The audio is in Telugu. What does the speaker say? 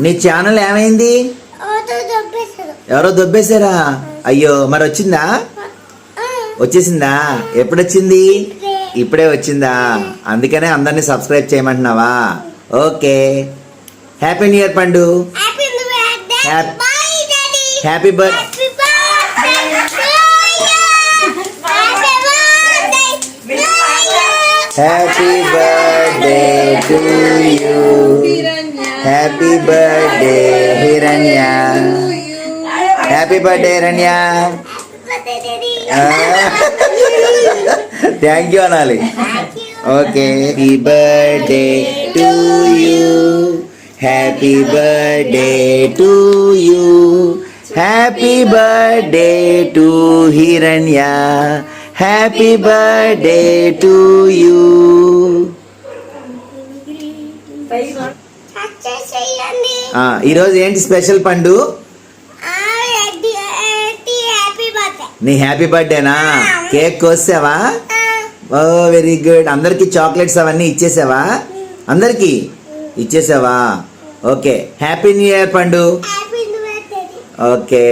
నీ ఛానల్ ఏమైంది? ఎవరో దొబ్బేశారా? అయ్యో మరి వచ్చిందా? వచ్చేసిందా? ఎప్పుడు వచ్చింది ఇప్పుడే వచ్చిందా? అందుకనే అందరినీ subscribe చేయమంటున్నావా? Okay. Happy new year Pandu. Happy birth happy birthday to you happy birthday Hiranya happy birthday Hiranya happy birthday Hiranya thank you అనాలి okay happy birthday to you happy birthday to you happy birthday to Hiranya happy ఈరోజు ఏంటి స్పెషల్ పండు? నీ హ్యాపీ బర్త్డేనా కేక్ కోసావా ఓ వెరీ గుడ్ అందరికి చాక్లెట్స్ అవన్నీ ఇచ్చేసావా? అందరికి ఇచ్చేసావా? Okay. Happy new year Pandu. Okay.